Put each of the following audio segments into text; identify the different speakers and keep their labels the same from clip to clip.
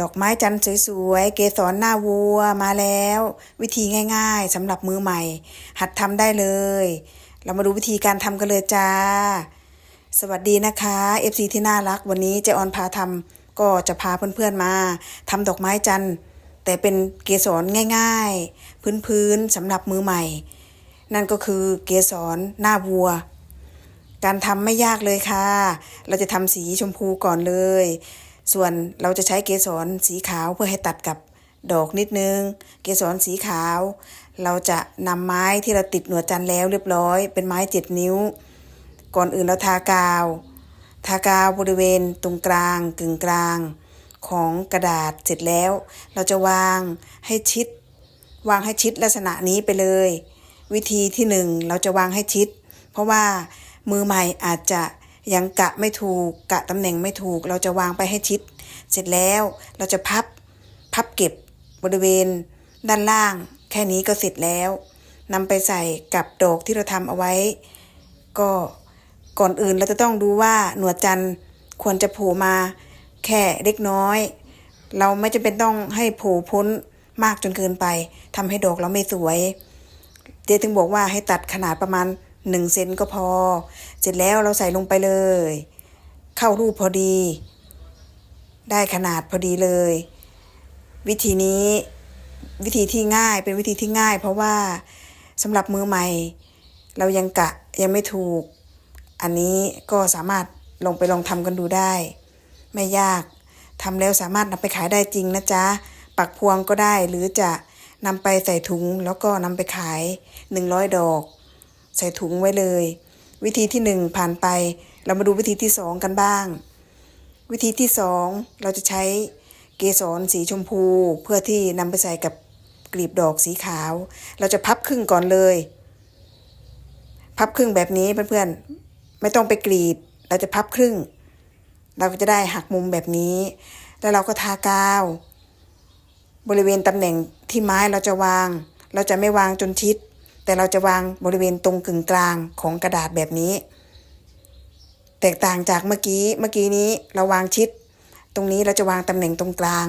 Speaker 1: ดอกไม้จันทร์สวยๆ เกสรหน้าวัวมาแล้ว วิธีง่ายๆสำหรับมือใหม่ หัดทำได้เลย เรามาดูวิธีการทำกันเลยจ้า สวัสดีนะคะ FC ที่น่ารักวันนี้เจออนพาทำก็จะพาเพื่อนๆมาทำดอกไม้จันทร์แต่เป็นเกสรง่ายๆ พื้นๆสำหรับมือใหม่ นั่นก็คือเกสรหน้าวัวการทำไม่ยากเลยค่ะ เราจะทำสีชมพูก่อนเลย ส่วนเราจะใช้เกสรสีขาวเพื่อให้ตัดกับดอกนิดนึง เกสรสีขาว เราจะนำไม้ที่เราติดหนวดจันแล้วเรียบร้อย เป็นไม้เจ็ดนิ้ว ก่อนอื่นเราทากาว ทากาวบริเวณตรงกลางกึ่งกลาง ของกระดาษเสร็จแล้ว เราจะวางให้ชิด วางให้ชิดลักษณะนี้ไปเลย วิธีที่หนึ่งเราจะวางให้ชิด เพราะว่ามือใหม่อาจจะ ยังกะไม่ถูกกะตำแหน่งไม่ถูก เราจะวางไปให้ชิด เสร็จแล้วเราจะพับพับเก็บบริเวณ ด้านล่าง แค่นี้ก็เสร็จแล้วนำไปใส่กับดอกที่เราทำเอาไว้ ก็ก่อนอื่นเราจะต้องดูว่าหนวดจันทร์ควรจะโผล่มาแค่เล็กน้อย เราไม่จำเป็นต้องให้โผล่พ้นมากจนเกินไปทำให้ดอกเราไม่สวย เจ๊ถึงบอกว่าให้ตัดขนาดประมาณ หนึ่งเซนก็พอ เสร็จแล้วเราใส่ลงไปเลย เข้ารูปพอดี ได้ขนาดพอดีเลย วิธีนี้วิธีที่ง่ายเป็นวิธีที่ง่าย เพราะว่าสำหรับมือใหม่ เรายังกะยังไม่ถูก อันนี้ก็สามารถลงไปลองทำกันดูได้ ไม่ยากทำแล้วสามารถนำไปขายได้จริงนะจ๊ะ ปักพวงก็ได้หรือจะนำไปใส่ถุงแล้วก็นำไปขาย 100 ดอก ใส่ถุงไว้เลย วิธีที่หนึ่งผ่านไป เรามาดูวิธีที่สองกันบ้าง วิธีที่สองเราจะใช้เกสรสีชมพู เพื่อที่นำไปใส่กับกลีบดอกสีขาว เราจะพับครึ่งก่อนเลย พับครึ่งแบบนี้เพื่อนๆไม่ต้องไปกรีด เราจะพับครึ่ง เราก็จะได้หักมุมแบบนี้ แล้วเราก็ทากาว บริเวณตำแหน่งที่ไม้เราจะวาง เราจะไม่วางจนชิด แต่เราจะวางบริเวณตรงกึ่งกลางของกระดาษแบบนี้ แตกต่างจากเมื่อกี้เมื่อกี้นี้เราวางชิด ตรงนี้เราจะวางตำแหน่งตรงกลาง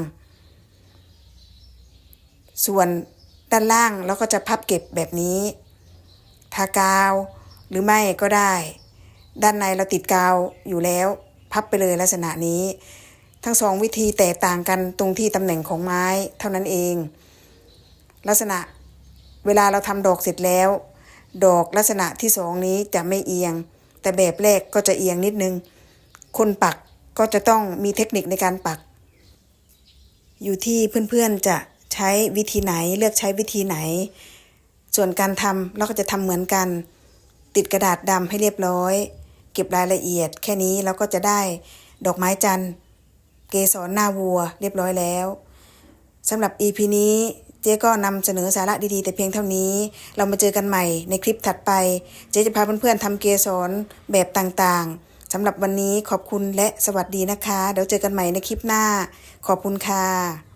Speaker 1: ส่วนด้านล่างเราก็จะพับเก็บแบบนี้ทากาวหรือไม่ก็ได้ ด้านในเราติดกาวอยู่แล้ว พับไปเลยลักษณะนี้ ทั้งสองวิธีแตกต่างกันตรงที่ตำแหน่งของไม้เท่านั้นเอง ลักษณะ เวลาเราทำดอกเสร็จแล้ว ดอกลักษณะที่สองนี้จะไม่เอียง แต่แบบแรกก็จะเอียงนิดนึง คนปักก็จะต้องมีเทคนิคในการปัก อยู่ที่เพื่อนๆจะใช้วิธีไหนเลือกใช้วิธีไหน ส่วนการทำเราก็จะทำเหมือนกัน ติดกระดาษดำให้เรียบร้อย เก็บรายละเอียด แค่นี้เราก็จะได้ดอกไม้จันทร์ เกสรหน้าวัวเรียบร้อยแล้วสำหรับ EP นี้ เจ๊ก็นำเสนอสาระดีๆ แต่เพียงเท่านี้ เรามาเจอกันใหม่ในคลิปถัดไป เจ๊จะพาเพื่อนๆทำเกสรแบบต่างๆสำหรับวันนี้ขอบคุณและสวัสดีนะคะ เดี๋ยวเจอกันใหม่ในคลิปหน้า ขอบคุณค่ะ